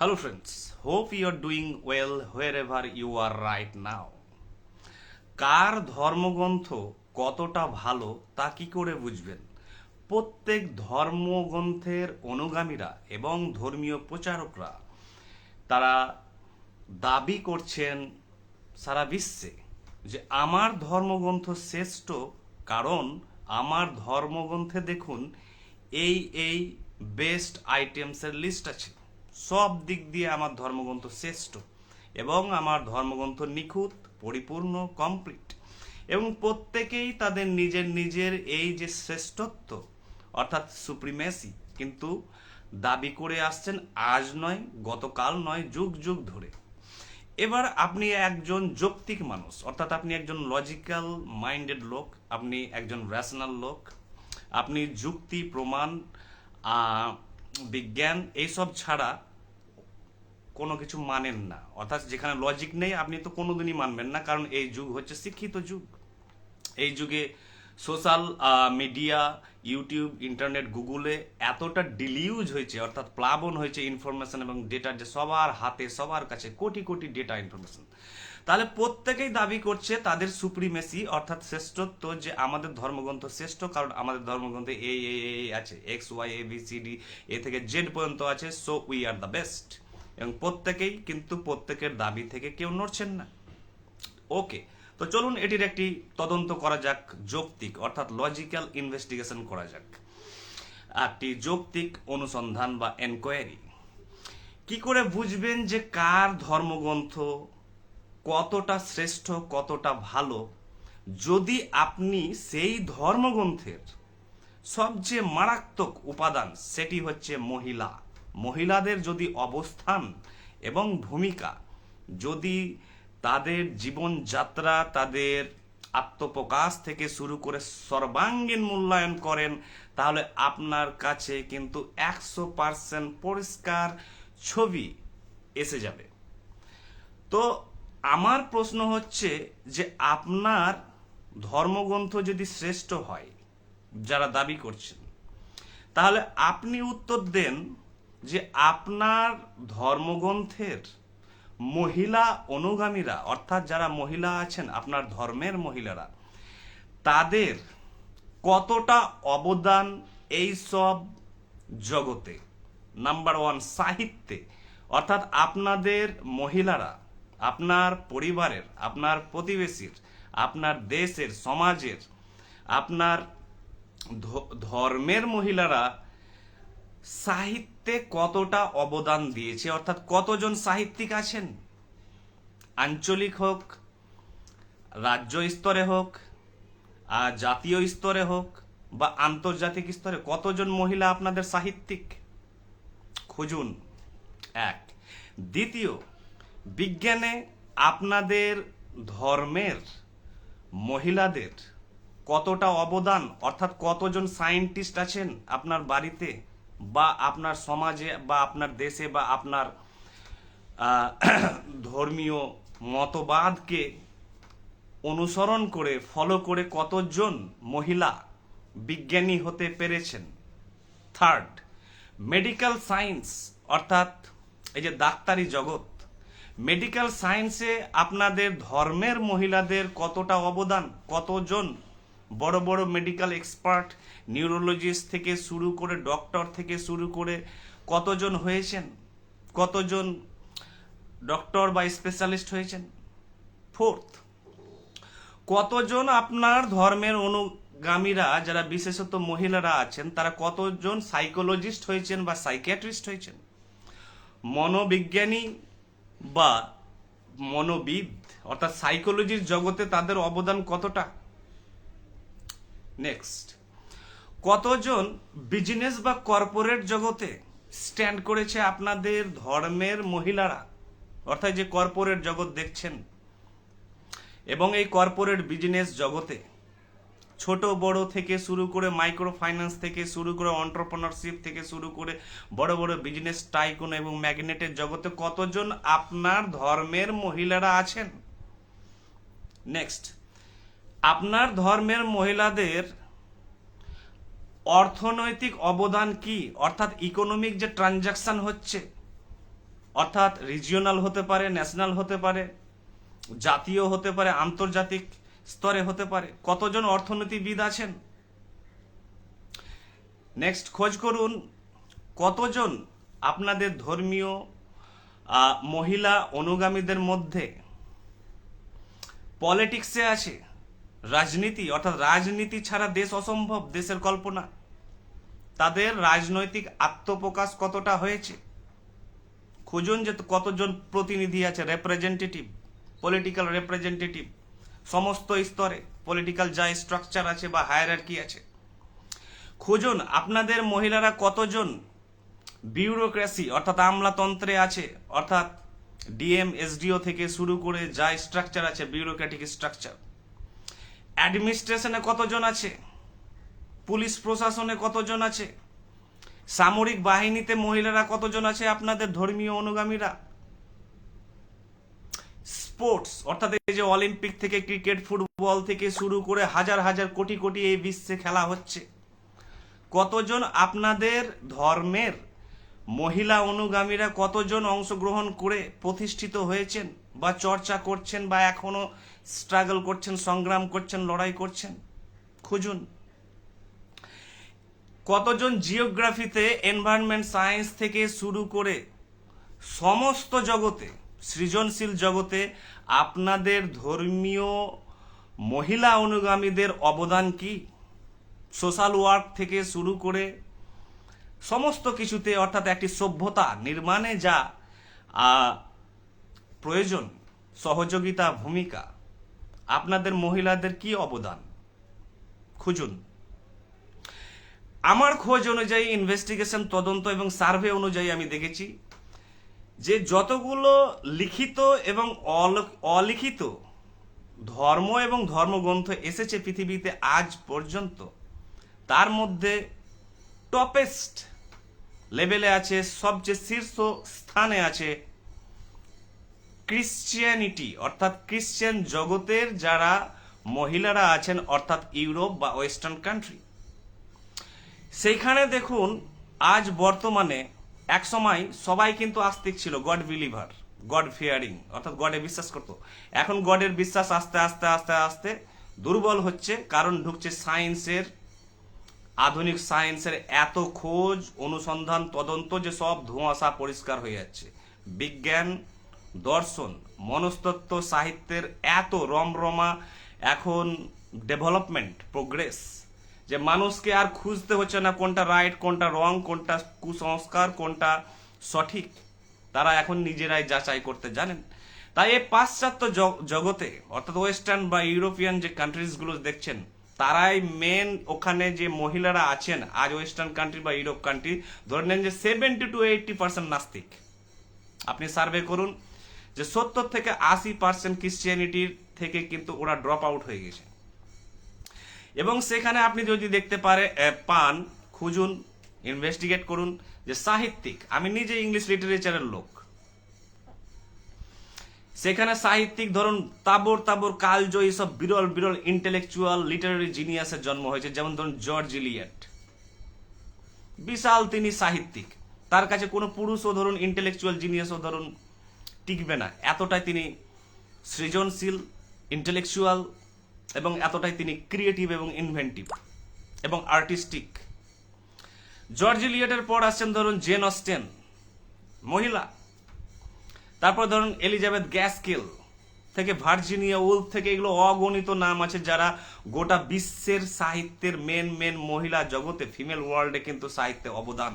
Hello, friends. Hope you are doing well wherever you are right now. কার ধর্মগ্রন্থ কতটা ভালো তা কি করে বুঝবেন প্রত্যেক ধর্মগ্রন্থের অনুগামীরা এবং ধর্মীয় প্রচারকরা তারা দাবি করছেন সারা বিশ্বে যে আমার ধর্মগ্রন্থ শ্রেষ্ঠ কারণ আমার ধর্মগ্রন্থে দেখুন এই এই বেস্ট আইটেমসের লিস্ট আছে সব দিক দিয়ে আমার ধর্মগ্রন্থ শ্রেষ্ঠ এবং আমার ধর্মগ্রন্থ নিখুঁত, পরিপূর্ণ কমপ্লিট এবং প্রত্যেকেই তাদের নিজের নিজের এই যে শ্রেষ্ঠত্ব, অর্থাৎ সুপ্রিমেসি কিন্তু দাবি করে আসছেন আজ নয়, গতকাল নয়, যুগ যুগ ধরে। এবার আপনি একজন যৌক্তিক মানুষ, অর্থাৎ আপনি একজন লজিক্যাল মাইন্ডেড লোক, আপনি একজন র্যাশনাল লোক, আপনি যুক্তি, প্রমাণ বিজ্ঞান, এইসব ছাড়া কোনো কিছু মানেন না। অর্থাৎ যেখানে লজিক নেই, আপনি তো কোনোদিনই মানবেন না, কারণ এই যুগ হচ্ছে শিক্ষিত যুগ। এই যুগে সোশ্যাল মিডিয়া ইউটিউব ইন্টারনেট গুগলে এতটা ডিলিউজ হয়েছে, অর্থাৎ প্লাবন হয়েছে ইনফরমেশন এবং ডেটার যে সবার হাতে, সবার কাছে কোটি কোটি ডেটা ইনফরমেশন তাহলে প্রত্যেকেই দাবি করছে তাদের সুপ্রিমেসি অর্থাৎ শ্রেষ্ঠত্ব যে আমাদের ধর্মগ্রন্থ শ্রেষ্ঠ, কারণ আমাদের ধর্মগ্রন্থে এই এই আছে X Y A B C D A থেকে জেড পর্যন্ত আছে so we are the best এবং প্রত্যেকেই কিন্তু প্রত্যেকের দাবি থেকে কেউ নড়ছেন না। ওকে, তো চলুন এটির একটি তদন্ত করা যাক, যৌক্তিক, অর্থাৎ লজিক্যাল ইনভেস্টিগেশন করা যাক। একটি যৌক্তিক অনুসন্ধান বা এনকোয়ারি কি করে বুঝবেন যে কার ধর্মগ্রন্থ কতটা শ্রেষ্ঠ, কতটা ভালো, যদি আপনি সেই ধর্মগ্রন্থের সবচেয়ে মারাত্মক উপাদান, সেটি হচ্ছে মহিলা। মহিলাদের যদি অবস্থান এবং ভূমিকা, যদি তাদের জীবনযাত্রা, তাদের আত্মপ্রকাশ থেকে শুরু করে সর্বাঙ্গীন মূল্যায়ন করেন, তাহলে আপনার কাছে কিন্তু একশো পার্সেন্ট পরিষ্কার ছবি এসে যাবে। তো আমার প্রশ্ন হচ্ছে যে আপনার ধর্মগ্রন্থ যদি শ্রেষ্ঠ হয়, যারা দাবি করছেন, তাহলে আপনি উত্তর দেন যে আপনার ধর্মগ্রন্থের মহিলা অনুগামীরা, অর্থাৎ যারা মহিলা আছেন, আপনার ধর্মের মহিলারা, তাদের কতটা অবদান এই সব জগতে? নাম্বার ওয়ান সাহিত্যে। অর্থাৎ আপনাদের মহিলারা, আপনার পরিবারের, আপনার প্রতিবেশীর, আপনার দেশের, সমাজের, আপনার ধর্মের মহিলারা সাহিত্যে কতটা অবদান দিয়েছে? অর্থাৎ কতজন সাহিত্যিক আছেন? আঞ্চলিক হোক, রাজ্য স্তরে হোক আর জাতীয় স্তরে হোক বা আন্তর্জাতিক স্তরে, কতজন মহিলা আপনাদের সাহিত্যিক? খুঁজুন। এক। দ্বিতীয়, বিজ্ঞানে আপনাদের ধর্মের মহিলাদের কতটা অবদান? অর্থাৎ কতজন সায়েন্টিস্ট আছেন আপনার বাড়িতে? বা আপনার সমাজে বা আপনার দেশে বা আপনার ধর্মীয় মতবাদকে অনুসরণ করে ফলো করে কতজন মহিলা বিজ্ঞানী হতে পেরেছেন? থার্ড মেডিকেল সায়েন্স অর্থাৎ এই যে ডাক্তারি জগৎ মেডিকেল সায়েন্সে আপনাদের ধর্মের মহিলাদের কতটা অবদান, কতজন বড় বড় মেডিকেল এক্সপার্ট নিউরোলজিস্ট থেকে শুরু করে ডক্টর থেকে শুরু করে কতজন হয়েছেন? কতজন ডক্টর বা স্পেশালিস্ট হয়েছেন? ফোর্থ কতজন আপনার ধর্মের অনুগামীরা, যারা বিশেষত মহিলারা আছেন, তারা কতজন সাইকোলজিস্ট হয়েছেন বা সাইকিয়াট্রিস্ট হয়েছেন? মনোবিজ্ঞানী বা মনোবিদ, অর্থাৎ সাইকোলজির জগতে তাদের অবদান কতটা? নেক্সট কতজন বিজনেস বা কর্পোরেট জগতে স্ট্যান্ড করেছে আপনাদের ধর্মের মহিলারা? অর্থাৎ যে কর্পোরেট জগৎ দেখছেন এবং এই কর্পোরেট বিজনেস জগতে ছোট, বড় থেকে শুরু করে মাইক্রো ফাইন্যান্স থেকে শুরু করে অন্টারপ্রনারশিপ থেকে শুরু করে বড় বড় বিজনেস টাইকুন এবং ম্যাগনেটের জগতে কতজন আপনার ধর্মের মহিলারা আছেন? নেক্সট আপনার ধর্মের মহিলাদের অর্থনৈতিক অবদান কি? অর্থাৎ ইকোনমিক যে ট্রানজাকশন হচ্ছে, অর্থাৎ রিজিওনাল হতে পারে ন্যাশনাল হতে পারে, জাতীয় হতে পারে, আন্তর্জাতিক স্তরে হতে পারে, কতজন অর্থনীতিবিদ আছেন? নেক্সট খোঁজ করুন, কতজন আপনাদের ধর্মীয় মহিলা অনুগামীদের মধ্যে পলিটিক্সে আছে? রাজনীতি, অর্থাৎ রাজনীতি ছাড়া দেশ অসম্ভব, দেশের কল্পনা। তাদের রাজনৈতিক আত্মপ্রকাশ কতটা হয়েছে? খুঁজুন যে কতজন প্রতিনিধি আছে রেপ্রেজেন্টেটিভ পলিটিক্যাল রেপ্রেজেন্টেটিভ সমস্ত স্তরে পলিটিক্যাল যা স্ট্রাকচার আছে বা হায়ারার্কি আছে। খুঁজুন আপনাদের মহিলারা কতজন বিউরোক্রেসি অর্থাৎ আমলাতন্ত্রে আছে, অর্থাৎ ডিএম এসডিও থেকে শুরু করে যা স্ট্রাকচার আছে বিউরোক্রেটিক স্ট্রাকচার অ্যাডমিনিস্ট্রেশনে কতজন আছে? পুলিশ প্রশাসনে কতজন আছে? সামরিক বাহিনীতে মহিলারা কতজন আছে আপনাদের ধর্মীয় অনুগামীরা? স্পোর্টস, অর্থাৎ এই যে অলিম্পিক থেকে ক্রিকেট, ফুটবল থেকে শুরু করে হাজার হাজার কোটি কোটি এই বিশ্বে খেলা হচ্ছে। কতজন আপনাদের ধর্মের মহিলা অনুগামীরা কতজন অংশগ্রহণ করে প্রতিষ্ঠিত হয়েছেন বা চর্চা করছেন বা এখনও স্ট্রাগল করছেন, সংগ্রাম করছেন, লড়াই করছেন। খুঁজুন। কতজন জিওগ্রাফিতে এনভায়রনমেন্ট সায়েন্স থেকে শুরু করে সমস্ত জগতে, সৃজনশীল জগতে আপনাদের ধর্মীয় মহিলা অনুগামীদের অবদান কি? সোশ্যাল ওয়ার্ক থেকে শুরু করে সমস্ত কিছুতে অর্থাৎ একটি সভ্যতা নির্মাণে যা প্রয়োজন, সহযোগিতা, ভূমিকা। আপনাদের মহিলাদের কি অবদান? খুঁজুন। আমার খোঁজ অনুযায়ী ইনভেস্টিগেশন তদন্ত এবং সার্ভে অনুযায়ী আমি দেখেছি যে যতগুলো লিখিত এবং অল- অলিখিত ধর্ম এবং ধর্মগ্রন্থ এসেছে পৃথিবীতে আজ পর্যন্ত, তার মধ্যে টপেস্ট লেভেলে আছে, সবচেয়ে শীর্ষ স্থানে আছে ক্রিশ্চিয়ানিটি অর্থাৎ ক্রিশ্চিয়ান জগতের যারা মহিলারা আছেন, অর্থাৎ ইউরোপ বা ওয়েস্টার্ন কান্ট্রি সেইখানে দেখুন, আজ বর্তমানে এক সময় সবাই কিন্তু আস্তিক ছিল গড বিলিভার গড ফিয়ারিং অর্থাৎ গডে বিশ্বাস করতো। এখন গডের বিশ্বাস আস্তে আস্তে আস্তে আস্তে দুর্বল হচ্ছে, কারণ ঢুকছে সায়েন্সের আধুনিক সায়েন্সের এত খোঁজ, অনুসন্ধান, তদন্ত যে সব ধোঁয়াশা পরিষ্কার হয়ে যাচ্ছে। বিজ্ঞান দর্শন, মনস্তত্ত্ব সাহিত্যের এত রমরমা, এখন ডেভেলপমেন্ট প্রোগ্রেস যে মানুষকে আর খুঁজতে হচ্ছে না কোনটা রাইট কোনটা রং কোনটা কুসংস্কার, কোনটা সঠিক। তারা এখন নিজেরাই যাচাই করতে জানেন। তাই এই পাশ্চাত্য জগতে, অর্থাৎ ওয়েস্টার্ন বা ইউরোপিয়ান যে কান্ট্রিজগুলো দেখছেন, তারাই মেন ওখানে যে মহিলারা আছেন, আজ ওয়েস্টার্ন কান্ট্রি বা ইউরোপ কান্ট্রি ধরে নেন যে সেভেন্টি টু এইটটি পার্সেন্ট নাস্তিক। আপনি সার্ভে করুন যে সত্তর থেকে আশি পার্সেন্ট ক্রিশ্চিয়ানিটির থেকে কিন্তু ওরা ড্রপ আউট হয়ে গেছে। এবং সেখানে আপনি যদি দেখতে পারে পান, খুঁজুন ইনভেস্টিগেট করুন যে সাহিত্যিক, আমি নিজে ইংলিশ লিটারেচারের লোক। সেখানে সাহিত্যিক, ধরুন, তাবর তাবর, কালজয়ী, সব বিরল বিরল ইন্টেলেকচুয়াল লিটারারি জিনিয়াসের জন্ম হয়েছে, যেমন ধরুন জর্জ ইলিয়েট বিশাল তিনি সাহিত্যিক। তার কাছে কোনো পুরুষও ধরুন ইন্টেলেকচুয়াল জিনিয়াসও ধরুন টিকবে না। এতটাই তিনি সৃজনশীল ইন্টেলেকচুয়াল এবং এতটাই তিনি ক্রিয়েটিভ এবং ইনভেন্টিভ এবং আর্টিস্টিক জর্জ ইলিয়টের পর আসছেন ধরুন জেন অস্টেন মহিলা। তারপর ধরুন এলিজাবেথ গ্যাসকেল থেকে ভার্জিনিয়া উল থেকে এগুলো অগণিত নাম আছে যারা গোটা বিশ্বের সাহিত্যের মেন মেন মহিলা জগতে ফিমেল ওয়ার্ল্ডে কিন্তু সাহিত্যে অবদান।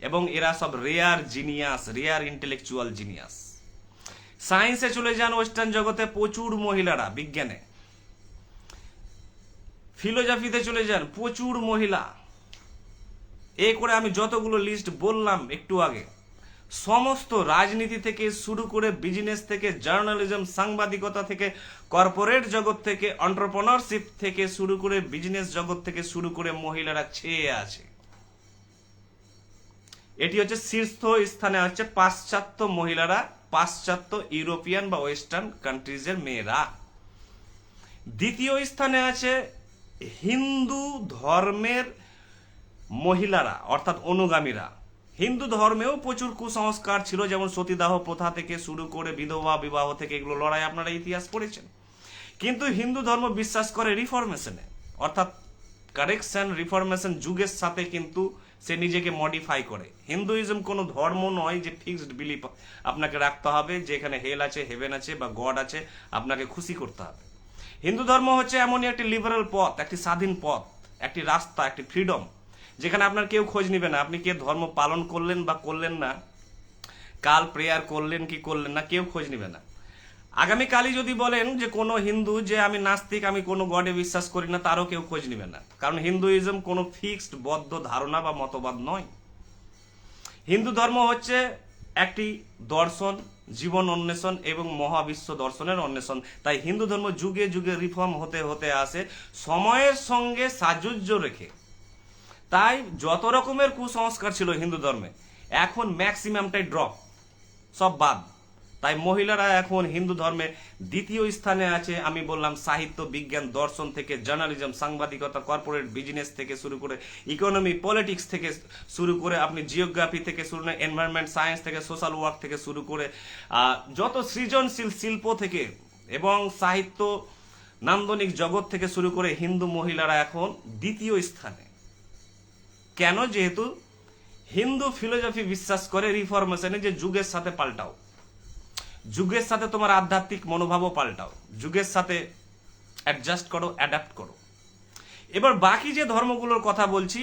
এবং এরা সব rare genius rare intellectual genius সায়েন্সে চলে যান ওয়েস্টার্ন জগতে প্রচুর মহিলারা, বিজ্ঞানে। ফিলোজফিতে চলে যান প্রচুর মহিলা। এ করে আমি যতগুলো লিস্ট বললাম একটু আগে, সমস্ত রাজনীতি থেকে শুরু করে বিজনেস থেকে জার্নালিজম সাংবাদিকতা থেকে কর্পোরেট জগৎ থেকে অন্টারপ্রনারশিপ থেকে শুরু করে বিজনেস জগৎ থেকে শুরু করে মহিলারা ছেয়ে আছে। এটি হচ্ছে শীর্ষ স্থানে হচ্ছে পাশ্চাত্য মহিলারা পাশ্চাত্য ইউরোপিয়ান বা ওয়েস্টার্ন কান্ট্রিজের মেয়েরা। দ্বিতীয় স্থানে আছে হিন্দু ধর্মের মহিলারা, অর্থাৎ অনুগামীরা। হিন্দু ধর্মেও প্রচুর কুসংস্কার ছিল, যেমন সতীদাহ প্রথা থেকে শুরু করে বিধবা, বিবাহ থেকে এগুলো লড়াই আপনারা ইতিহাস পড়েছেন। কিন্তু হিন্দু ধর্ম বিশ্বাস করে রিফরমেশনে, অর্থাৎ কারেকশন রিফরমেশন যুগের সাথে কিন্তু সে নিজেকে মডিফাই করে। হিন্দুইজম কোনো ধর্ম নয় যে ফিক্সড বিলিফ আপনাকে রাখতে হবে, যে এখানে হেল আছে হেভেন আছে বা গড আছে, আপনাকে খুশি করতে হবে। হিন্দু ধর্ম হচ্ছে এমনই একটি লিবারেল পথ, একটি স্বাধীন পথ, একটি রাস্তা, একটি ফ্রিডম যেখানে আপনার কেউ খোঁজ নেবে না। আপনি কে ধর্ম পালন করলেন বা করলেন না, কাল প্রেয়ার করলেন কি করলেন না, কেউ খোঁজ নেবে না। আগামীকালই যদি বলেন যে কোনো হিন্দু যে আমি নাস্তিক, আমি কোনো গডে বিশ্বাস করি না, তারও কেউ খোঁজ নেবে না। কারণ হিন্দুইজম কোনো ফিক্সড, বদ্ধ ধারণা বা মতবাদ নয়। হিন্দু ধর্ম হচ্ছে একটি দর্শন, জীবন অন্বেষণ এবং মহাবিশ্ব দর্শনের অন্বেষণ। তাই হিন্দু ধর্ম যুগে যুগে রিফর্ম হতে হতে আসে, সময়ের সঙ্গে সাজুজ্য রেখে। তাই যত রকমের কুসংস্কার ছিল হিন্দু ধর্মে, এখন ম্যাক্সিমামটাই ড্রপ সব বাদ। তাই মহিলারা এখন হিন্দু ধর্মে দ্বিতীয় স্থানে আছে। আমি বললাম, সাহিত্য, বিজ্ঞান, দর্শন থেকে জার্নালিজম সাংবাদিকতা কর্পোরেট বিজনেস থেকে শুরু করে ইকোনমি পলিটিক্স থেকে শুরু করে আপনি জিওগ্রাফি থেকে শুরু করে এনভায়রনমেন্ট সায়েন্স থেকে সোশ্যাল ওয়ার্ক থেকে শুরু করে যত সৃজনশীল শিল্প থেকে এবং সাহিত্য, নান্দনিক জগৎ থেকে শুরু করে হিন্দু মহিলারা এখন দ্বিতীয় স্থানে। কেন? যেহেতু হিন্দু ফিলোসফি বিশ্বাস করে রিফরমেশনে যে যুগের সাথে পাল্টাও। যুগের সাথে তোমার আধ্যাত্মিক মনোভাবও পাল্টাও। যুগের সাথে অ্যাডজাস্ট করো অ্যাডাপ্ট করো। এবার বাকি যে ধর্মগুলোর কথা বলছি,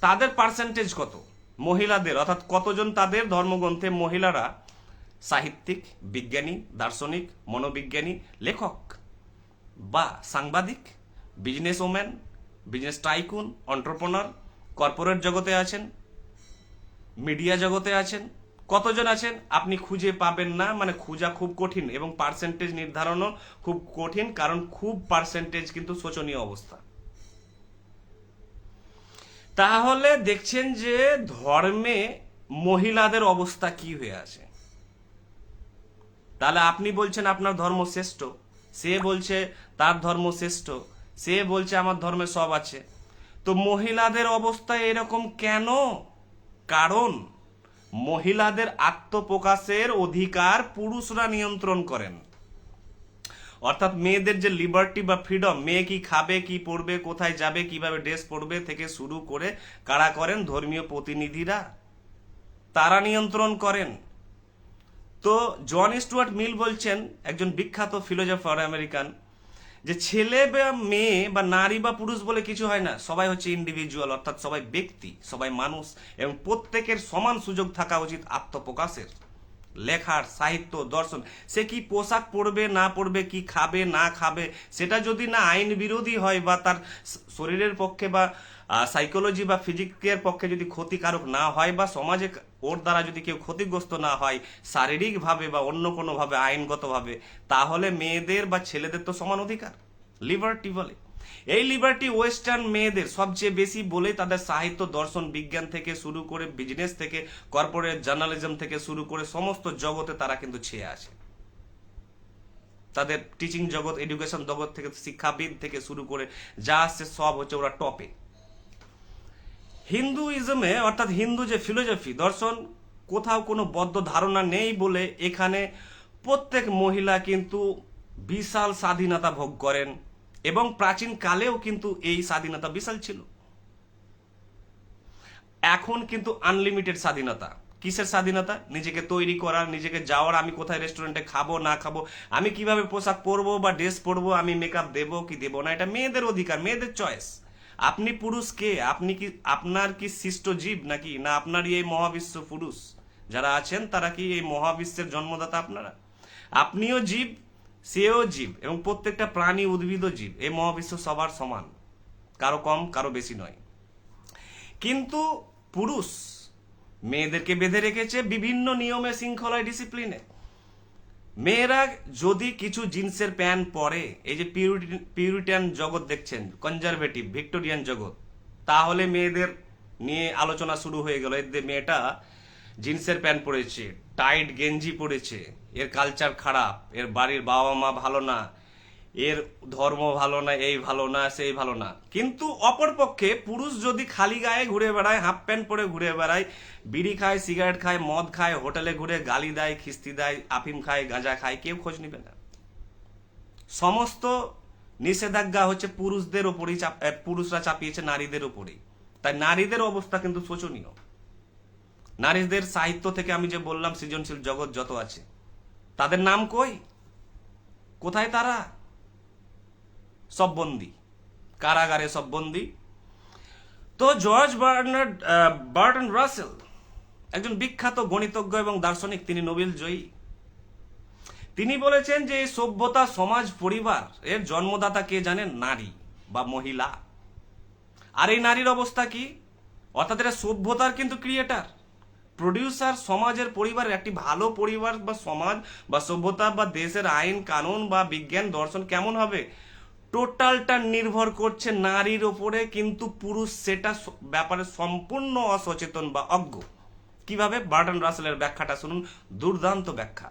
তাদের পার্সেন্টেজ কত? মহিলাদের, অর্থাৎ কতজন তাদের ধর্মগ্রন্থে মহিলারা সাহিত্যিক, বিজ্ঞানী, দার্শনিক, মনোবিজ্ঞানী, লেখক বা সাংবাদিক business woman business tycoon entrepreneur corporate জগতে আছেন মিডিয়া জগতে আছেন কতজন আছেন? আপনি খুঁজে পাবেন না মানে খোঁজা খুব কঠিন এবং পার্সেন্টেজ নির্ধারণও খুব কঠিন, কারণ খুব পার্সেন্টেজ কিন্তু শোচনীয় অবস্থা। তাহলে দেখছেন যে ধর্মে মহিলাদের অবস্থা কি হয়ে আছে? তাহলে আপনি বলছেন আপনার ধর্ম শ্রেষ্ঠ, সে বলছে তার ধর্ম শ্রেষ্ঠ, সে বলছে আমার ধর্মে সব আছে। তো মহিলাদের অবস্থা এরকম কেন? কারণ মহিলাদের আত্মপ্রকাশের অধিকার পুরুষরা নিয়ন্ত্রণ করেন। অর্থাৎ মেয়েদের যে লিবার্টি বা ফ্রিডম মেয়ে কি খাবে, কি পড়বে কোথায় যাবে, কীভাবে ড্রেস পরবে থেকে শুরু করে কারা করেন? ধর্মীয় প্রতিনিধিরা। তারা নিয়ন্ত্রণ করেন। তো জন স্টুয়ার্ট মিল বলছেন, একজন বিখ্যাত ফিলোজফার আমেরিকান যে ছেলে বা মেয়ে বা নারী বা পুরুষ বলে কিছু হয় না, সবাই হচ্ছে ইন্ডিভিজুয়াল অর্থাৎ সবাই ব্যক্তি, সবাই মানুষ, এবং প্রত্যেকের সমান সুযোগ থাকা উচিত আত্মপ্রকাশের। লেখার সাহিত্য, দর্শন, সে কি পোশাক পরবে, না পরবে, কি খাবে, না খাবে, সেটা যদি না আইন বিরোধী হয় বা তার শরীরের পক্ষে বা সাইকোলজি বা ফিজিকের পক্ষে যদি ক্ষতিকারক না হয় বা সমাজে ওর দ্বারা যদি কেউ ক্ষতিগ্রস্ত না হয় শারীরিকভাবে বা অন্য কোনোভাবে, আইনগতভাবে, তাহলে মেয়েদের বা ছেলেদের তো সমান অধিকার লিবার্টি বলে। এই লিবার্টি ওয়েস্টার্ন মেয়েদের সবচেয়ে বেশি বলে তাদের সাহিত্য, দর্শন, বিজ্ঞান থেকে শুরু করে বিজনেস থেকে কর্পোরেট জার্নালিজম থেকে শুরু করে সমস্ত জগতে তারা কিন্তু ছেয়ে আছে তাদের টিচিং জগৎ এডুকেশন জগৎ থেকে, শিক্ষাবিদ থেকে শুরু করে যা আসছে সব হচ্ছে ওরা টপে হিন্দুইজমে অর্থাৎ হিন্দু যে ফিলোসফি দর্শন, কোথাও কোনো বদ্ধ ধারণা নেই বলে এখানে প্রত্যেক মহিলা কিন্তু বিশাল স্বাধীনতা ভোগ করেন। এবং প্রাচীন কালেও কিন্তু এই স্বাধীনতা বিশাল ছিল। এখন কিন্তু আনলিমিটেড স্বাধীনতা। কিসের স্বাধীনতা? নিজেকে তৈরি করার নিজেকে যাওয়ার, আমি কোথায় রেস্টুরেন্টে খাব, না খাব, আমি কীভাবে পোশাক পরবো বা ড্রেস পরবো, আমি মেকআপ দেবো কি দেবো না, এটা মেয়েদের অধিকার, মেয়েদের চয়েস আপনি পুরুষ কে? আপনি কি, আপনার কি সৃষ্ট জীব নাকি? না আপনারই এই মহাবিশ্ব পুরুষ? যারা আছেন, তারা কি এই মহাবিশ্বের জন্মদাতা আপনারা? আপনিও জীব? সেও জীব এবং প্রত্যেকটা প্রাণী উদ্ভিদ জীব। এই মহাবিশ্ব সবার সমান। কারও কম, কারও বেশি নয়। কিন্তু পুরুষ মেয়েদেরকে বেঁধে রেখেছে বিভিন্ন নিয়মে, শৃঙ্খলায় ডিসিপ্লিনে মেয়েরা যদি কিছু জিন্সের প্যান্ট পরে, এই যে পিউরিটিয়ান জগৎ দেখছেন কনজারভেটিভ ভিক্টোরিয়ান জগৎ, তাহলে মেয়েদের নিয়ে আলোচনা শুরু হয়ে গেল। এদের মেয়েটা জিন্সের প্যান্ট পরেছে। টাইট গেঞ্জি পরেছে, এর কালচার খারাপ, এর বাড়ির বাবা মা ভালো না, এর ধর্ম ভালো না, এই ভালো না, সেই ভালো না। কিন্তু অপরপক্ষে পুরুষ যদি খালি গায়ে ঘুরে বেড়ায়, হাফ প্যান্ট পরে ঘুরে বেড়ায়, বিড়ি খায়, সিগারেট খায়, মদ খায়, হোটেলে ঘুরে গালি দেয়, খিস্তি দেয়, আফিম খায়, গাঁজা খায়, কেউ খোঁজ নিবে না। সমস্ত নিষেধাজ্ঞা হচ্ছে পুরুষদের ওপরই পুরুষরা চাপিয়েছে নারীদের ওপরেই। তাই নারীদের অবস্থা কিন্তু শোচনীয়। নারীদের সাহিত্য থেকে আমি যে বললাম, সৃজনশীল জগৎ যত আছে, তাদের নাম কই? কোথায় তারা? সব বন্দি কারাগারে সব বন্দি তো জর্জ বার্নার্ড বার্টন রাসেল, একজন বিখ্যাত গণিতজ্ঞ এবং দার্শনিক, তিনি নোবেল জয়ী। তিনি বলেছেন যে, সভ্যতা, সমাজ, পরিবার, এর জন্মদাতা কে জানেন? নারী বা মহিলা। আর এই নারীর অবস্থা কি? অর্থাৎ এরা সভ্যতার কিন্তু ক্রিয়েটার প্রডিউসার সমাজের পরিবারের একটি ভালো পরিবার বা সমাজ বা সভ্যতা বা দেশের আইন, কানুন বা বিজ্ঞান দর্শন কেমন হবে? টোটালটা নির্ভর করছে নারীর ওপরে, কিন্তু পুরুষ সেটা ব্যাপারে সম্পূর্ণ অসচেতন বা অজ্ঞ। কীভাবে? বার্টন রাসেলের ব্যাখ্যাটা শুনুন, দুর্দান্ত ব্যাখ্যা।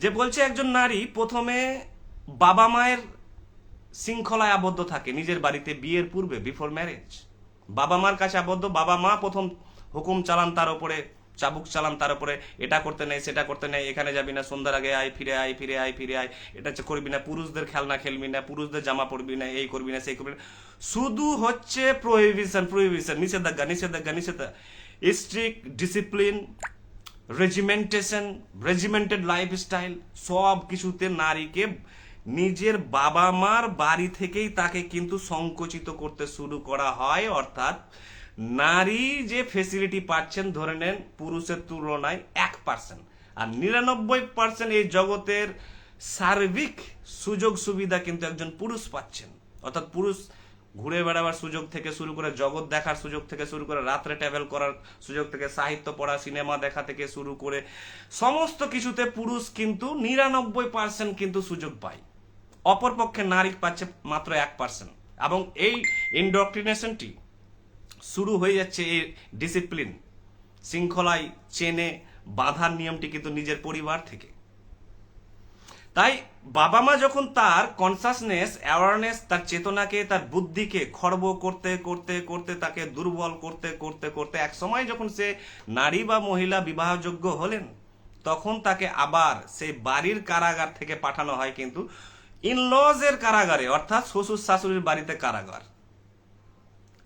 যে বলছে, একজন নারী প্রথমে বাবা মায়ের শৃঙ্খলায় আবদ্ধ থাকে, নিজের বাড়িতে বিয়ের পূর্বে বিফোর ম্যারেজ বাবা মার কাছে আবদ্ধ, বাবা মা প্রথম হুকুম চালান তার উপরে, চাবুক চালান তার উপরে, এটা করতে নেই, সেটা করতে নেই, এখানে যাবি না, সন্ধ্যার আগে আয়, ফিরে আয় ফিরে আয় ফিরে আয়, এটা করবি না, পুরুষদের খেলনা খেলবি না, পুরুষদের জামা পরবি না, এই করবি না, সেই করবি না। শুধু হচ্ছে প্রহিবিশন প্রহিবিশন নিষেধাজ্ঞা নিষেধাজ্ঞা নিষেধাজ্ঞা। Strict discipline regimentation regimented lifestyle সব কিছুতে নারীকে নিজের বাবা মার বাড়ি থেকেই তাকে কিন্তু সংকুচিত করতে শুরু করা হয়, অর্থাৎ নারী যে ফেসিলিটি পাচ্ছেন, ধরে নেন পুরুষের তুলনায় এক পার্সেন্ট আর নিরানব্বই পার্সেন্ট এই জগতের সার্বিক সুযোগ সুবিধা কিন্তু একজন পুরুষ পাচ্ছেন। অর্থাৎ পুরুষ ঘুরে বেড়াবার সুযোগ থেকে শুরু করে জগৎ দেখার সুযোগ থেকে শুরু করে রাত্রে ট্রাভেল করার সুযোগ থেকে সাহিত্য পড়া সিনেমা দেখা থেকে শুরু করে সমস্ত কিছুতে পুরুষ কিন্তু নিরানব্বই পার্সেন্ট কিন্তু সুযোগ পায়। অপরপক্ষে নারী পাচ্ছে মাত্র এক পার্সেন্ট এবং এই ইন্ডক্ট্রিনেশনটি শুরু হয়ে যাচ্ছে এই ডিসিপ্লিন শৃঙ্খলায় চেনে বাধার নিয়মটি কিন্তু নিজের পরিবার থেকে। তাই বাবা মা যখন তার কনসাসনেস অ্যাওয়ারনেস তার চেতনাকে, তার বুদ্ধিকে খর্ব করতে করতে করতে, তাকে দুর্বল করতে করতে করতে এক সময় যখন সে নারী বা মহিলা বিবাহযোগ্য হলেন, তখন তাকে আবার সেই বাড়ির কারাগার থেকে পাঠানো হয় কিন্তু ইনলজের কারাগারে, অর্থাৎ শ্বশুর শাশুড়ির বাড়িতে কারাগার।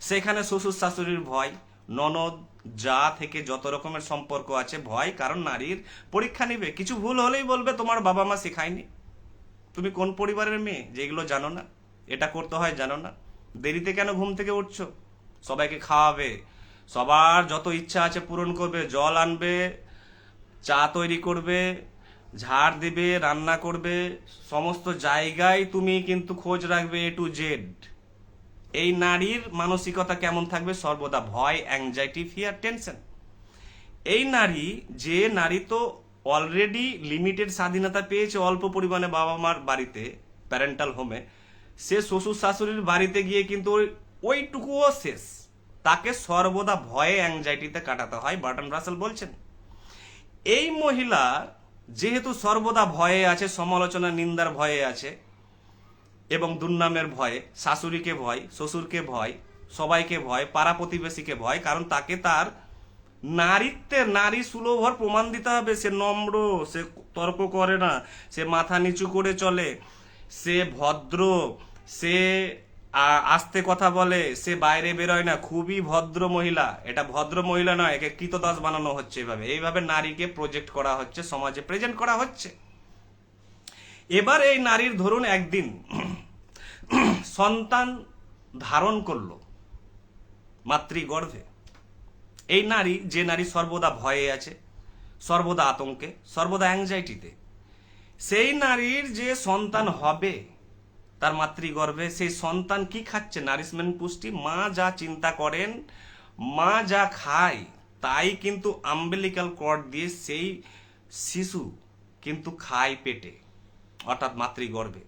সেখানে শ্বশুর শাশুড়ির ভয়, ননদ, যা থেকে যত রকমের সম্পর্ক আছে, ভয়, কারণ নারীর পরীক্ষা নিবে। কিছু ভুল হলেই বলবে, তোমার বাবা মা শেখায়নি। তুমি কোন পরিবারের মেয়ে? যেগুলো জানো না। এটা করতে হয়, জানো না। দেরিতে কেন ঘুম থেকে উঠছো? সবাইকে খাওয়াবে। সবার যত ইচ্ছা আছে পূরণ করবে। জল আনবে, চা তৈরি করবে, ঝাড় দেবে, রান্না করবে। সমস্ত জায়গায় তুমি কিন্তু খোঁজ রাখবে এ টু জেড এই নারীর মানসিকতা কেমন থাকবে? সর্বদা ভয় অ্যাংজাইটি ফিয়ার টেনশন এই নারী, যে নারী তো অলরেডি লিমিটেড স্বাধীনতা পেয়েছে অল্প পরিমাণে বাবা মার বাড়িতে প্যারেন্টাল হোমে সে শ্বশুর শাশুড়ির বাড়িতে গিয়ে কিন্তু ওই- ওইটুকুও শেষ। তাকে সর্বদা ভয়ে অ্যাংজাইটিতে কাটাতে হয়, বার্টন রাসেল বলছেন। এই মহিলা যেহেতু সর্বদা ভয়ে আছে, সমালোচনা, নিন্দার ভয়ে আছে এবং দুর্নামের ভয়ে, শাশুড়িকে ভয়, শ্বশুরকে ভয়, সবাইকে ভয়, পাড়া প্রতিবেশীকে ভয়, কারণ তাকে তার নারীত্বের নারী সুলভর প্রমাণ দিতে হবে। সে নম্র, সে তর্ক করে না, সে মাথা নিচু করে চলে, সে ভদ্র, সে আস্তে কথা বলে, সে বাইরে বেরোয় না। খুবই ভদ্র মহিলা। এটা ভদ্র মহিলা নয়, একে কৃতদাস বানানো হচ্ছে এইভাবে এইভাবে নারীকে প্রজেক্ট করা হচ্ছে, সমাজে প্রেজেন্ট করা হচ্ছে। এবার এই নারীর ধরুন একদিন সন্তান ধারণ করল মাতৃগর্ভে। এই নারী, যে নারী সর্বদা ভয়ে আছে, সর্বদা আতঙ্কে, সর্বদা অ্যাংজাইটিতে সেই নারীর যে সন্তান হবে তার মাতৃগর্ভে, সেই সন্তান কি খাচ্ছে? নারিশমেন্ট পুষ্টি, মা যা চিন্তা করেন, মা যা খায়, তাই কিন্তু আম্বেলিক্যাল কর্ড দিয়ে সেই শিশু কিন্তু খায় পেটে। অর্থাৎ মাতৃগর্ভে।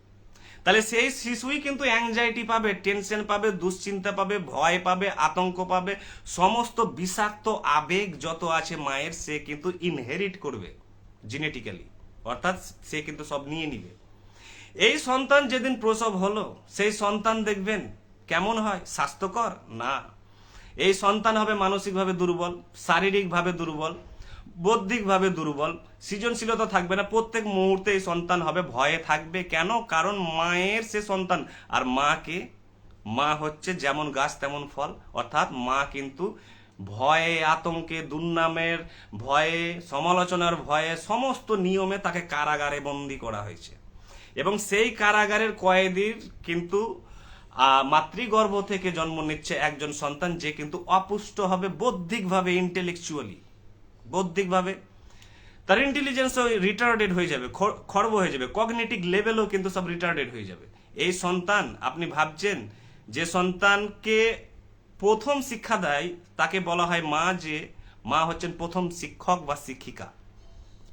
তাহলে সেই শিশুই কিন্তু অ্যাংজাইটি পাবে টেনশন পাবে, দুশ্চিন্তা পাবে, ভয় পাবে, আতঙ্ক পাবে, সমস্ত বিষাক্ত আবেগ যত আছে মায়ের, সে কিন্তু ইনহেরিট করবে জেনেটিক্যালি অর্থাৎ সে কিন্তু সব নিয়ে নিবে। এই সন্তান যেদিন প্রসব হলো, সেই সন্তান দেখবেন কেমন হয়? স্বাস্থ্যকর? না। এই সন্তান হবে মানসিকভাবে দুর্বল, শারীরিকভাবে দুর্বল বৌদ্ধিকভাবে দুর্বল, সৃজনশীলতা থাকবে না, প্রত্যেক মুহূর্তে এই সন্তান হবে, ভয়ে থাকবে। কেন? কারণ মায়ের সে সন্তান। আর মাকে, মা হচ্ছে যেমন গাছ, তেমন ফল। অর্থাৎ মা কিন্তু ভয়ে, আতঙ্কে, দুর্নামের ভয়ে, সমালোচনার ভয়ে সমস্ত নিয়মে তাকে কারাগারে বন্দি করা হয়েছে। এবং সেই কারাগারের কয়েদির কিন্তু মাতৃগর্ভ থেকে জন্ম নিচ্ছে একজন সন্তান যে কিন্তু অপুষ্ট হবে বৌদ্ধিকভাবে ইন্টেলেকচুয়ালি বৌদ্ধিকভাবে। তার ইন্টেলিজেন্স রিটার্ডেড হয়ে যাবে খর্ব হয়ে যাবে কগনেটিক লেভেলও কিন্তু সব রিটার্ডেড হয়ে যাবে। এই সন্তান, আপনি ভাবছেন যে সন্তানকে প্রথম শিক্ষা দেয়, তাকে বলা হয় মা যে, মা হচ্ছেন প্রথম শিক্ষক বা শিক্ষিকা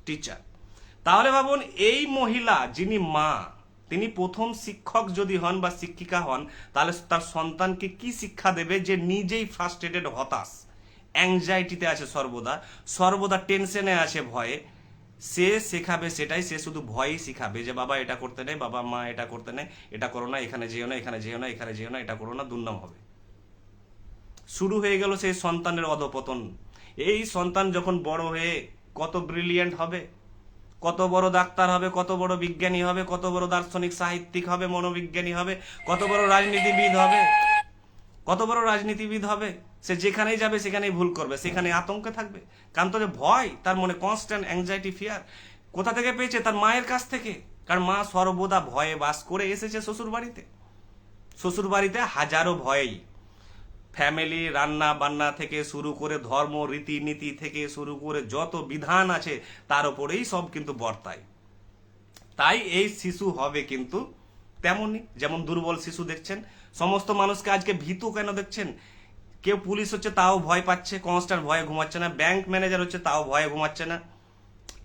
টিচার তাহলে ভাবুন, এই মহিলা যিনি মা, তিনি প্রথম শিক্ষক যদি হন বা শিক্ষিকা হন, তাহলে তার সন্তানকে কি শিক্ষা দেবে যে নিজেই ফ্রাস্ট্রেটেড হতাশ? অ্যাংজাইটিতে আছে সর্বদা সর্বদা টেনশনে আছে ভয়ে। সে শেখাবে সেটাই, সে শুধু ভয়ই শিখাবে যে, বাবা, এটা করতে নেই, বাবা, মা, এটা করতে নেই, এটা করো না, এখানে যেও না, এখানে যেও না, এখানে যেও না, এটা করো না, দুর্নাম হবে। শুরু হয়ে গেল সেই সন্তানের অধপতন। এই সন্তান যখন বড় হয়ে কত ব্রিলিয়েন্ট হবে, কত বড় ডাক্তার হবে, কত বড় বিজ্ঞানী হবে, কত বড় দার্শনিক সাহিত্যিক হবে, মনোবিজ্ঞানী হবে, কত বড় রাজনীতিবিদ হবে, কত বড় রাজনীতিবিদ হবে সে যেখানেই যাবে, সেখানেই ভুল করবে সেখানে আতঙ্কে থাকবে। কারণ তো যে ভয়, তার মনে কনস্ট্যান্ট অ্যাংজাইটি ফিয়ার কোথা থেকে পেয়েছে? তার মায়ের কাছ থেকে। কারণ মা সর্বদা ভয়ে বাস করে এসেছে শ্বশুর বাড়িতে শ্বশুর বাড়িতে হাজারো ভয়েই। ফ্যামিলি রান্না বান্না থেকে শুরু করে ধর্ম, রীতিনীতি থেকে শুরু করে যত বিধান আছে, তার উপরেই সব কিন্তু বর্তায়। তাই এই শিশু হবে কিন্তু তেমনই, যেমন দুর্বল শিশু দেখছেন, সমস্ত মানুষকে আজকে ভীতু কেন দেখছেন? কেউ পুলিশ হচ্ছে তাও ভয় পাচ্ছে কনস্ট্যান্ট ভয়ে ঘুমাচ্ছে না ব্যাংক ম্যানেজার হচ্ছে তাও ভয়ে ঘুমাচ্ছে না।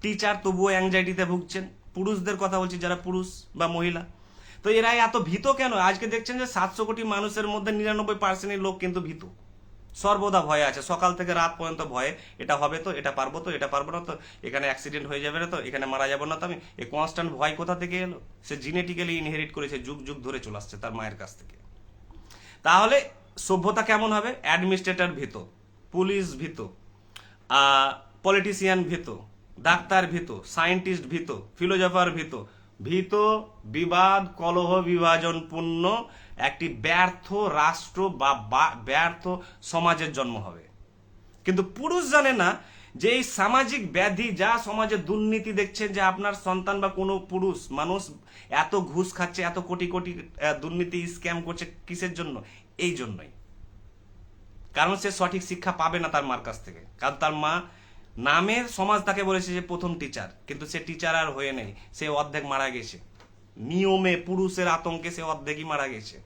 টিচার তবুও অ্যাংজাইটিতে ভুগছেন। পুরুষদের কথা বলছি, যারা পুরুষ বা মহিলা। তো এরা এত ভীত কেন? আজকে দেখছেন যে সাতশো কোটি মানুষের মধ্যে নিরানব্বই পার্সেন্টের লোক কিন্তু ভীত। সর্বদা ভয়ে আছে। সকাল থেকে রাত পর্যন্ত ভয়ে, এটা হবে তো, এটা পারব তো, এটা পারব না তো, এখানে অ্যাক্সিডেন্ট হয়ে যাবে না তো, এখানে মারা যাব না তো আমি। এই কনস্ট্যান্ট ভয় কোথা থেকে এলো? সে জিনেটিক্যালি ইনহেরিট করেছে যুগ যুগ ধরে চলে আসছে তার মায়ের কাছ থেকে। তাহলে সভ্যতা কেমন হবে? অ্যাডমিনিস্ট্রেটর ভীত পুলিশ ভীত পলিটিশিয়ান ভীত, ডাক্তার ভীত সায়েন্টিস্ট ভীত ফিলোজফার ভীত। ভীত, বিবাদ, কলহ বিভাজনপূর্ণ একটি ব্যর্থ রাষ্ট্র বা ব্যর্থ সমাজের জন্ম হবে। কিন্তু পুরুষ জানে না যে এই সামাজিক ব্যাধি যা সমাজে দুর্নীতি দেখছেন যে আপনার সন্তান বা কোনো পুরুষ, মানুষ এত ঘুষ খাচ্ছে, এত কোটি কোটি দুর্নীতি স্ক্যাম করছে কিসের জন্য? এই জন্যই। কারণ সে সঠিক শিক্ষা পাবে না তার মার কাছ থেকে। কারণ তার মা নামের সমাজ তাকে বলেছে যে প্রথম টিচার কিন্তু সে টিচার আর হয়ে নেই, সে অর্ধেক মারা গেছে। নিয়মে পুরুষের আতঙ্কে সে অর্ধেকই মারা গেছে।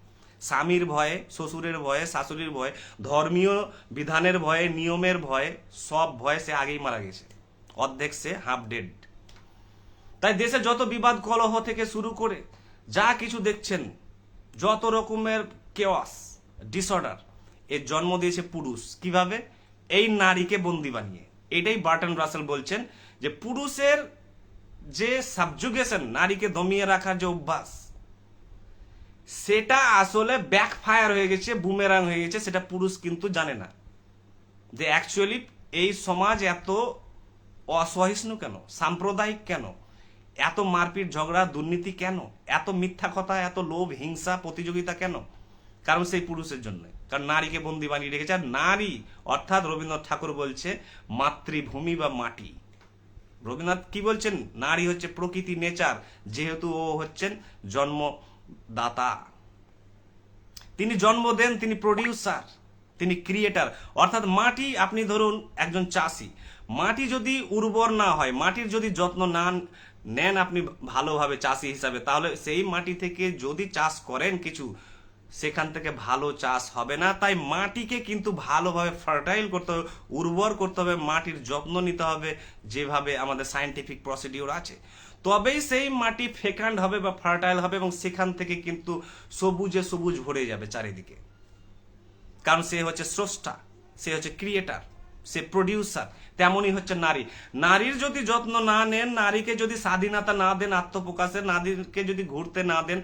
স্বামীর ভয়ে, শ্বশুরের ভয়ে, শাশুড়ির ভয়ে, ধর্মীয় বিধানের ভয়ে, নিয়মের ভয়ে, সব ভয়ে সে আগেই মারা গেছে। অর্ধেক সে হাফ ডেড তাই দেশে যত বিবাদ কলহ থেকে শুরু করে যা কিছু দেখছেন, যত রকমের কেওয়াস ডিসঅর্ডার এর জন্ম দিয়েছে পুরুষ। কীভাবে? এই নারীকে বন্দি বানিয়ে। এটাই বার্টন রাসেল বলছেন যে পুরুষের যে সাবজুগেশন নারীকে দমিয়ে রাখার যে অভ্যাস, সেটা আসলে ব্যাকফায়ার হয়ে গেছে বুমেরাং হয়ে গেছে, সেটা পুরুষ কিন্তু জানে না। যে অ্যাকচুয়ালি এই সমাজ এত অসহিষ্ণু কেন? সাম্প্রদায়িক কেন? এত মারপিট, ঝগড়া, দুর্নীতি কেন? এত মিথ্যা কথা, এত লোভ, হিংসা, প্রতিযোগিতা কেন? কারণ সেই পুরুষের জন্য। কারণ নারীকে বন্দি বানিয়ে রেখেছে। আর নারী, অর্থাৎ রবীন্দ্রনাথ ঠাকুর বলছে, মাতৃভূমি বা মাটি। রবীন্দ্রনাথ কি বলছেন? নারী হচ্ছে প্রকৃতি, নেচার। যেহেতু ও হচ্ছেন জন্মদাতা। তিনি জন্ম দেন, তিনি প্রডিউসার, তিনি ক্রিয়েটার। অর্থাৎ মাটি, আপনি ধরুন একজন চাষি। মাটি যদি উর্বর না হয়, মাটির যদি যত্ন না নেন আপনি ভালোভাবে চাষি হিসাবে, তাহলে সেই মাটি থেকে যদি চাষ করেন কিছু সেখান থেকে ভালো চাষ হবে না, তাই মাটিকে কিন্তু ভালোভাবে ফার্টাইল করতে হবে, উর্বর করতে হবে, মাটির যত্ন নিতে হবে, যেভাবে আমাদের সায়েন্টিফিক প্রসিডিওর আছে। তবেই সেই মাটি ফেকান্ড হবে বা ফার্টাইল হবে এবং সেখান থেকে কিন্তু সবুজে সবুজ ভরে যাবে চারিদিকে। কারণ সে হচ্ছে স্রষ্টা, সে হচ্ছে ক্রিয়েটার সে প্রডিউসার তেমনই হচ্ছে নারী। নারীর যদি যত্ন না নেন, নারীকে যদি স্বাধীনতা না দেন আত্মপ্রকাশে নারীকে যদি ঘুরতে না দেন,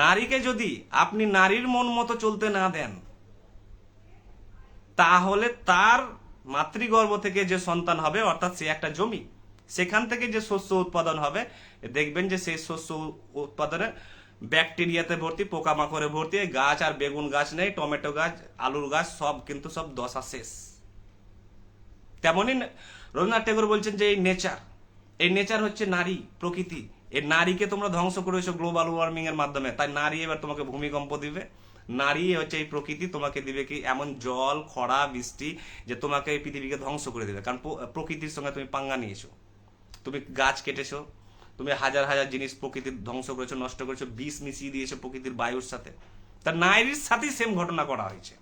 নারীকে যদি আপনি নারীর মন মতো চলতে না দেন, তাহলে তার মাতৃগর্ভ থেকে যে সন্তান হবে, অর্থাৎ সে একটা জমি, সেখান থেকে যে শস্য উৎপাদন হবে, দেখবেন যে সেই শস্য উৎপাদনে ব্যাকটেরিয়াতে ভর্তি, পোকামাকড়ে ভর্তি গাছ আর বেগুন গাছ নেই, টমেটো গাছ, আলুর গাছ, সব কিন্তু সব দশা শেষ। তেমনই রবীন্দ্রনাথ ঠাকুর বলছেন যে এই নেচার এই নেচার হচ্ছে নারী, প্রকৃতি। এই নারীকে তোমরা ধ্বংস করেছ গ্লোবাল ওয়ার্মিং এর মাধ্যমে। তাই নারী এবার তোমাকে ভূমিকম্প দিবে। নারী হচ্ছে এই প্রকৃতি, তোমাকে দিবে কি এমন জল, খরা, বৃষ্টি, যে তোমাকে এই পৃথিবীকে ধ্বংস করে দেবে। কারণ প্রকৃতির সঙ্গে তুমি পাঙ্গা নিয়েছো। তুমি গাছ কেটেছো, তুমি হাজার হাজার জিনিস প্রকৃতির ধ্বংস করেছ, নষ্ট করেছ, বিষ মিশিয়ে দিয়েছ প্রকৃতির বায়ুর সাথে। তা নারীর সাথেই সেম ঘটনা করা হয়েছে।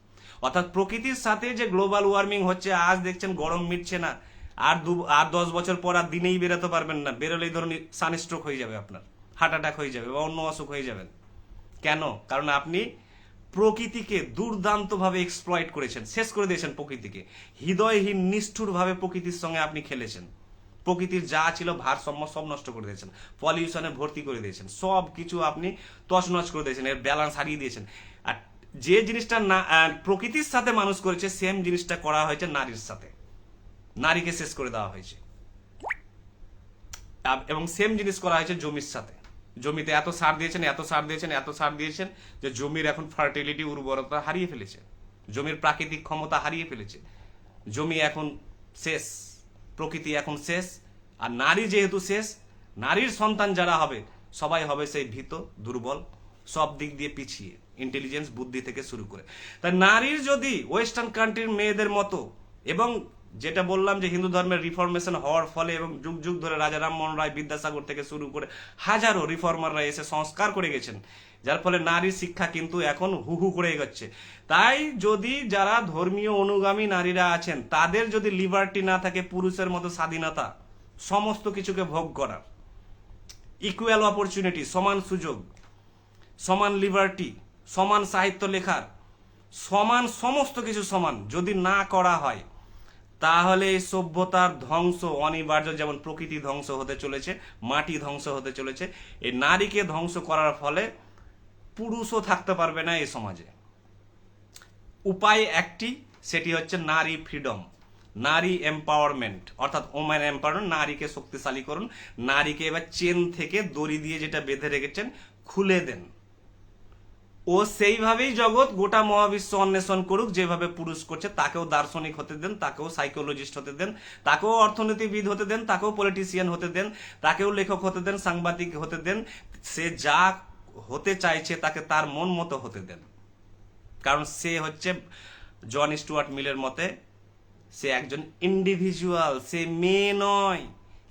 অর্থাৎ প্রকৃতির সাথে যে গ্লোবাল ওয়ার্মিং হচ্ছে, আজ দেখছেন গরম মিটছে না। আর দু, আর দশ বছর পর আর দিনেই বেরোতে পারবেন না। বেরোলেই ধরুন সানস্ট্রোক হয়ে যাবে আপনার হার্ট অ্যাটাক হয়ে যাবে বা অন্য অসুখ হয়ে যাবেন কেন? কারণ আপনি প্রকৃতিকে দুর্দান্তভাবে এক্সপ্লয়েট করেছেন। শেষ করে দিয়েছেন প্রকৃতিকে। হৃদয়হীন, নিষ্ঠুরভাবে প্রকৃতির সঙ্গে আপনি খেলেছেন। প্রকৃতির যা ছিল ভারসাম্য সব নষ্ট করে দিয়েছেন। পলিউশনে ভর্তি করে দিয়েছেন। সব কিছু আপনি তছনছ করে দিয়েছেন। এর ব্যালেন্স হারিয়ে দিয়েছেন। যে জিনিসটা প্রকৃতির সাথে মানুষ করেছে সেম জিনিসটা করা হয়েছে নারীর সাথে। নারীকে শেষ করে দেওয়া হয়েছে। এবং সেম জিনিস করা হয়েছে জমির সাথে। জমিতে এত সার দিয়েছেন, এত সার দিয়েছেন, এত সার দিয়েছেন যে জমির এখন ফার্টিলিটি উর্বরতা হারিয়ে ফেলেছে। জমির প্রাকৃতিক ক্ষমতা হারিয়ে ফেলেছে। জমি এখন শেষ, প্রকৃতি এখন শেষ, আর নারী যেহেতু শেষ, নারীর সন্তান যারা হবে, সবাই হবে সেই ভীত, দুর্বল, সব দিক দিয়ে পিছিয়ে। ইন্টেলিজেন্স বুদ্ধি থেকে শুরু করে। তাই নারীর যদি ওয়েস্টার্ন কান্ট্রির মেয়েদের মতো এবং যেটা বললাম যে হিন্দু ধর্মের রিফর্মেশন হওয়ার ফলে এবং যুগ যুগ ধরে রাজা রামমোহন রায় বিদ্যাসাগর থেকে শুরু করে হাজারো রিফর্মাররা এসে সংস্কার করে গেছেন, যার ফলে নারীর শিক্ষা কিন্তু এখন হু হু করে এগোচ্ছে। তাই যদি যারা ধর্মীয় অনুগামী নারীরা আছেন, তাদের যদি লিবার্টি না থাকে, পুরুষের মতো স্বাধীনতা, সমস্ত কিছুকে ভোগ করা ইকুয়াল অপরচুনিটি সমান সুযোগ, সমান লিবার্টি সমান সাহিত্য লেখার, সমান সমস্ত কিছু সমান, যদি না করা হয়, তাহলে এই সভ্যতার ধ্বংস, অনিবার্য যেমন প্রকৃতি ধ্বংস হতে চলেছে, মাটি ধ্বংস হতে চলেছে, এই নারীকে ধ্বংস করার ফলে পুরুষও থাকতে পারবে না এই সমাজে। উপায় একটি, সেটি হচ্ছে নারী ফ্রিডম নারী এম্পাওয়ারমেন্ট অর্থাৎ ওম্যান এম্পাওয়ারমেন্ট নারীকে শক্তিশালী করুন, নারীকে এবার চেন থেকে দড়ি দিয়ে যেটা বেঁধে রেখেছেন, খুলে দেন। ও সেইভাবেই জগৎ গোটা মহাবিশ্ব অন্বেষণ করুক, যেভাবে পুরুষ করছে, তাকেও দার্শনিক হতে দেন, তাকেও সাইকোলজিস্ট হতে দেন, তাকেও অর্থনীতিবিদ হতে দেন, তাকেও পলিটিশিয়ান হতে দেন, তাকেও লেখক হতে দেন, সাংবাদিক হতে দেন, সে যা হতে চাইছে তাকে তার মন মতো হতে দেন। কারণ সে হচ্ছে জন স্টুয়ার্ট মিলের মতে, সে একজন ইন্ডিভিজুয়াল সে মেয়ে নয়,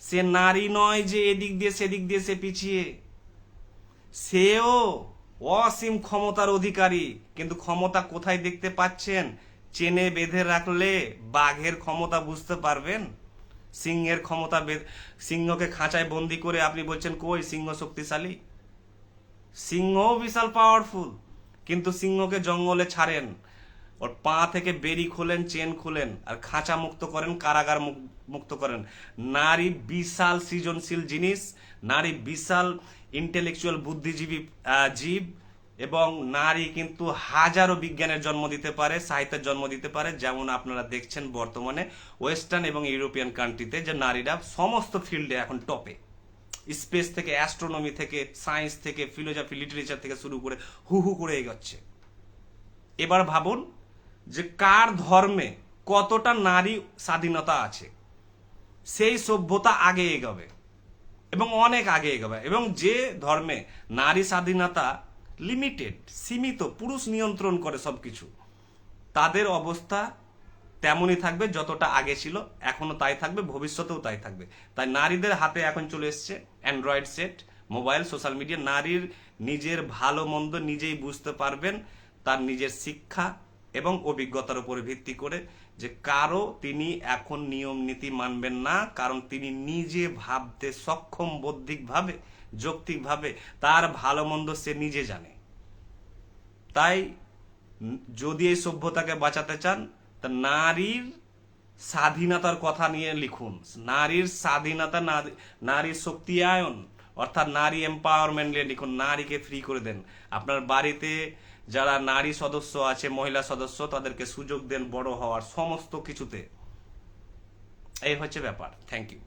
সে নারী নয় যে এদিক দিয়ে সেদিক দিয়ে সে পিছিয়ে। সেও অসীম ক্ষমতার অধিকারী, কিন্তু ক্ষমতা কোথায় দেখতে পাচ্ছেন? চেনে বেঁধে রাখলে বাঘের ক্ষমতা বুঝতে পারবেন? সিংহের ক্ষমতা সিংহকে খাঁচায় বন্দি করে আপনি বলছেন, কই সিংহ শক্তিশালী? সিংহও বিশাল পাওয়ারফুল কিন্তু সিংহকে জঙ্গলে ছাড়েন। ওর পা থেকে বেরি খোলেন, চেন খোলেন, আর খাঁচা মুক্ত করেন, কারাগার মুক- মুক্ত করেন। নারী বিশাল সৃজনশীল জিনিস, নারী বিশাল ইন্টেলেকচুয়াল বুদ্ধিজীবী জীব এবং নারী কিন্তু হাজারো বিজ্ঞানের জন্ম দিতে পারে, সাহিত্যের জন্ম দিতে পারে, যেমন আপনারা দেখছেন বর্তমানে ওয়েস্টার্ন এবং ইউরোপিয়ান কান্ট্রিতে যে নারীরা সমস্ত ফিল্ডে এখন টপে। স্পেস থেকে, অ্যাস্ট্রোনমি থেকে, সায়েন্স থেকে, ফিলোজফি, লিটারেচার থেকে শুরু করে হু হু করে এগোচ্ছে। এবার ভাবুন যে কার ধর্মে কতটা নারী স্বাধীনতা আছে? সেই সভ্যতা আগে এগোবে। এবং অনেক আগে এগোবে। এবং যে ধর্মে নারী স্বাধীনতা লিমিটেড সীমিত, পুরুষ নিয়ন্ত্রণ করে সব কিছু তাদের অবস্থা তেমনই থাকবে যতটা আগে ছিল এখনও তাই থাকবে, ভবিষ্যতেও তাই থাকবে। তাই নারীদের হাতে এখন চলে এসছে Android set mobile social media নারীর নিজের ভালো মন্দ নিজেই বুঝতে পারবেন, তার নিজের শিক্ষা এবং অভিজ্ঞতার উপরে ভিত্তি করে যে কারও তিনি এখন নিয়ম নীতি মানবেন না, কারণ তিনি নিজে ভাবতে সক্ষম বৌদ্ধিকভাবে, যৌক্তিকভাবে, তার ভালো মন্দ সে নিজে জানে। তাই যদি এই সভ্যতাকে বাঁচাতে চান, তা নারীর স্বাধীনতার কথা নিয়ে লিখুন। নারীর স্বাধীনতা, নারী- নারীর শক্তিয়ায়ন অর্থাৎ নারী এম্পাওয়ারমেন্ট নিয়ে লিখুন। নারীকে ফ্রি করে দেন। আপনার বাড়িতে যারা নারী সদস্য আছে, মহিলা সদস্য, তাদেরকে সুযোগ দেন বড় হওয়ার সমস্ত কিছুতে। এই হচ্ছে ব্যাপার। Thank you